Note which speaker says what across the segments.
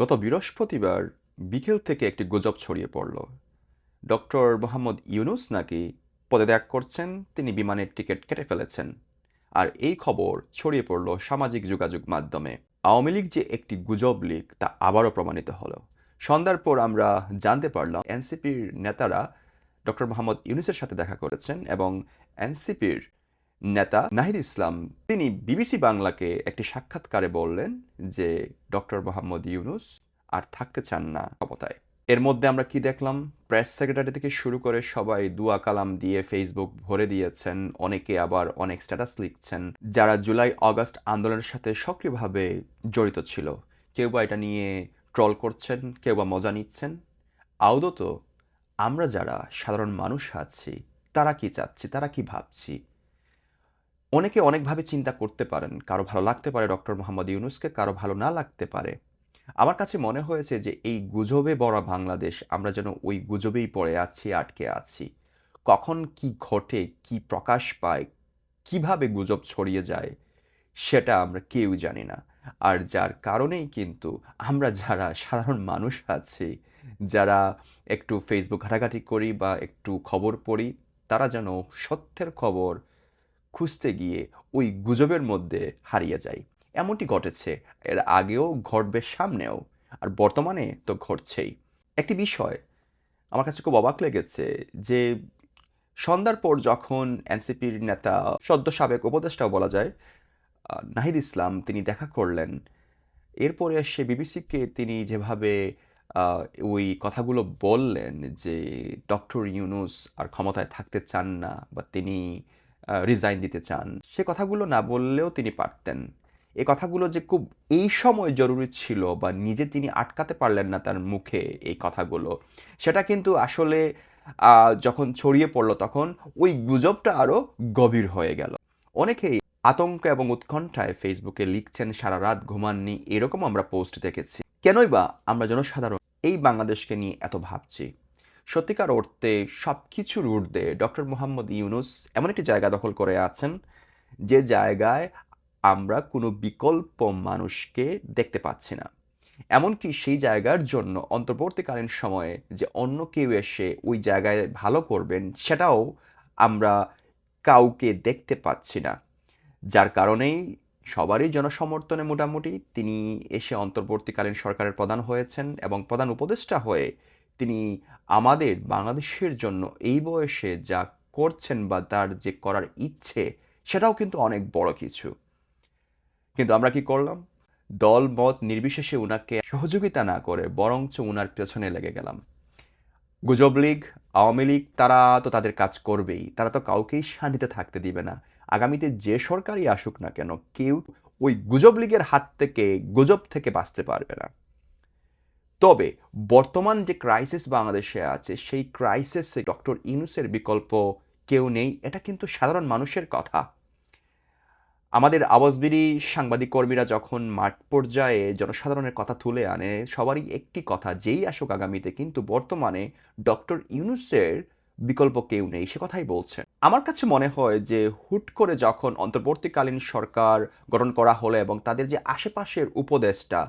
Speaker 1: গত বৃহস্পতিবার বিকেল থেকে একটি গুজব ছড়িয়ে পড়ল। ডক্টর মোহাম্মদ ইউনুস নাকি পদত্যাগ করছেন, তিনি বিমানের টিকিট কেটে ফেলেছেন। আর এই খবর ছড়িয়ে পড়ল সামাজিক যোগাযোগ মাধ্যমে। আওয়ামী লীগ যে একটি গুজব লীগ, তা আবারও প্রমাণিত হলো। সন্ধ্যার পর আমরা জানতে পারলাম, এনসিপির নেতারা ডক্টর মোহাম্মদ ইউনুসের সাথে দেখা করেছেন এবং এনসিপির নেতা নাহিদ ইসলাম, তিনি বিবিসি বাংলাকে একটি সাক্ষাৎকারে বললেন যে, ডক্টর মোহাম্মদ ইউনুস আর থাকতে চান না ক্ষমতায়। এর মধ্যে আমরা কি দেখলাম? প্রেস সেক্রেটারি থেকে শুরু করে সবাই দুয়া কালাম দিয়ে ফেসবুক ভরে দিয়েছেন, অনেকে আবার অনেক স্ট্যাটাস লিখছেন, যারা জুলাই আগস্ট আন্দোলনের সাথে সক্রিয়ভাবে জড়িত ছিল। কেউ বা এটা নিয়ে ট্রল করছেন, কেউ বা মজা নিচ্ছেন। আদত আমরা যারা সাধারণ মানুষ আছি, তারা কি চাচ্ছি, তারা কি ভাবছি? অনেকে অনেকভাবে চিন্তা করতে পারেন, কারও ভালো লাগতে পারে ডক্টর মোহাম্মদ ইউনুসকে, কারও ভালো না লাগতে পারে। আমার কাছে মনে হয়েছে যে এই গুজবে বড়া বাংলাদেশ, আমরা যেন ওই গুজবেই পড়ে আছি, আটকে আছি। কখন কি ঘটে, কি প্রকাশ পায়, কীভাবে গুজব ছড়িয়ে যায়, সেটা আমরা কেউ জানি না। আর যার কারণেই কিন্তু আমরা যারা সাধারণ মানুষ আছি, যারা একটু ফেসবুক ঘাটাঘাটি করি বা একটু খবর পড়ি, তারা যেন সত্যের খবর খুঁজতে গিয়ে ওই গুজবের মধ্যে হারিয়ে যায় এমনটি ঘটেছে, এর আগেও ঘটবে সামনেও, আর বর্তমানে তো ঘটছেই। একটি বিষয় আমার কাছে খুব অবাক লেগেছে যে সন্ধ্যার পর যখন এনসিপির নেতা, সদ্য সাবেক উপদেষ্টাও বলা যায় নাহিদ ইসলাম তিনি দেখা করলেন, এরপরে সে বিবিসিকে তিনি যেভাবে ওই কথাগুলো বললেন যে ডক্টর ইউনুস আর ক্ষমতায় থাকতে চান না বা তিনি রিজাইন দিতে চান। সে কথাগুলো না বললেও তিনি পারতেন। এই কথাগুলো যে খুব এই সময় জরুরি ছিল বা নিজে তিনি আটকাতে পারলেন না তার মুখে এই কথাগুলো, সেটা কিন্তু আসলে যখন ছড়িয়ে পড়ল তখন ওই গুজবটা আরও গভীর হয়ে গেল। অনেকেই আতঙ্ক এবং উৎকণ্ঠায় ফেসবুকে লিখছেন, সারা রাত ঘুমাননি। এরকম আমরা পোস্ট দেখেছি। কেনই বা আমরা জনসাধারণ এই বাংলাদেশকে নিয়ে এত ভাবছি? সত্যিকার অর্থে সব কিছুর ঊর্ধ্বে ডক্টর মোহাম্মদ ইউনুস এমন একটি জায়গা দখল করে আছেন, যে জায়গায় আমরা কোনো বিকল্প মানুষকে দেখতে পাচ্ছি না। এমনকি সেই জায়গার জন্য অন্তর্বর্তীকালীন সময়ে যে অন্য কেউ এসে ওই জায়গায় ভালো করবেন, সেটাও আমরা কাউকে দেখতে পাচ্ছি না। যার কারণেই সবারই জনসমর্থনে মোটামুটি তিনি এসে অন্তর্বর্তীকালীন সরকারের প্রধান হয়েছেন এবং প্রধান উপদেষ্টা হয়ে তিনি আমাদের বাংলাদেশের জন্য এই বয়সে যা করছেন বা তার যে করার ইচ্ছে, সেটাও কিন্তু অনেক বড় কিছু। কিন্তু আমরা কি করলাম? দল মত নির্বিশেষে উনাকে সহযোগিতা না করে বরঞ্চ উনার পেছনে লেগে গেলাম। গুজব লীগ, আওয়ামী লীগ, তারা তো তাদের কাজ করবেই। তারা তো কাউকেই শান্তিতে থাকতে দিবে না। আগামীতে যে সরকারই আসুক না কেন, কেউ ওই গুজব লীগের হাত থেকে, গুজব থেকে বাঁচতে পারবে না। তবে বর্তমান যে ক্রাইসিস বাংলাদেশে আছে, সেই ক্রাইসিসে ডক্টর ইউনুসের বিকল্প কেউ নেই, এটা কিন্তু সাধারণ মানুষের কথা। আমাদের আওয়াজবিরি সাংবাদিক কর্মীরা যখন মাঠ পর্যায়ে জনসাধারণের কথা তুলে আনে, সবারই একটি কথা, যেই আসুক আগামীতে কিন্তু বর্তমানে ডক্টর ইউনুসের বিকল্প কেউ নেই, সে কথাই বলছে আমার কাছে মনে হয় যে হুট করে যখন অন্তর্বর্তীকালীন সরকার গঠন করা হলো এবং তাদের যে আশেপাশের উপদেশটা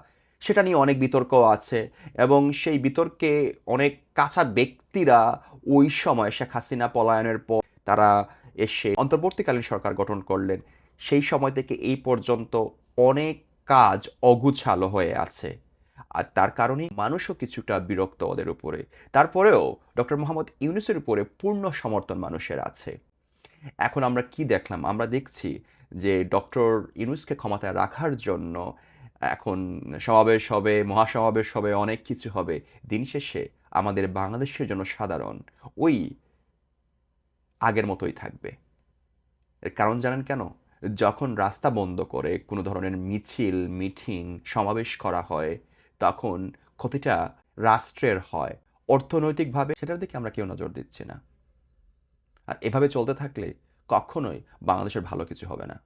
Speaker 1: সেটা নিয়ে অনেক বিতর্ক আছে এবং সেই বিতর্কে অনেক কাঁচা ব্যক্তিরা ওই সময় শেখ হাসিনা পলায়নের পর তারা এসে অন্তর্বর্তীকালীন সরকার গঠন করলেন। সেই সময় থেকে এই পর্যন্ত অনেক কাজ অগুছালো হয়ে আছে। আর তার কারণেই মানুষও কিছুটা বিরক্ত ওদের উপরে। তারপরেও ডক্টর মোহাম্মদ ইউনুসের উপরে পূর্ণ সমর্থন মানুষের আছে। এখন আমরা কি দেখলাম? আমরা দেখছি যে ডক্টর ইউনুসকে ক্ষমতায় রাখার জন্য এখন সমাবেশ হবে, মহাসমাবেশ হবে, অনেক কিছু হবে। দিন শেষে আমাদের বাংলাদেশের জন্য সাধারণ ওই আগের মতোই থাকবে। এর কারণ জানেন কেন? যখন রাস্তা বন্ধ করে কোনো ধরনের মিছিল, মিটিং, সমাবেশ করা হয়, তখন ক্ষতিটা রাষ্ট্রের হয়। অর্থনৈতিকভাবে সেটার দিকে আমরা কেউ নজর দিচ্ছি না। আর এভাবে চলতে থাকলে কখনোই বাংলাদেশের ভালো কিছু হবে না।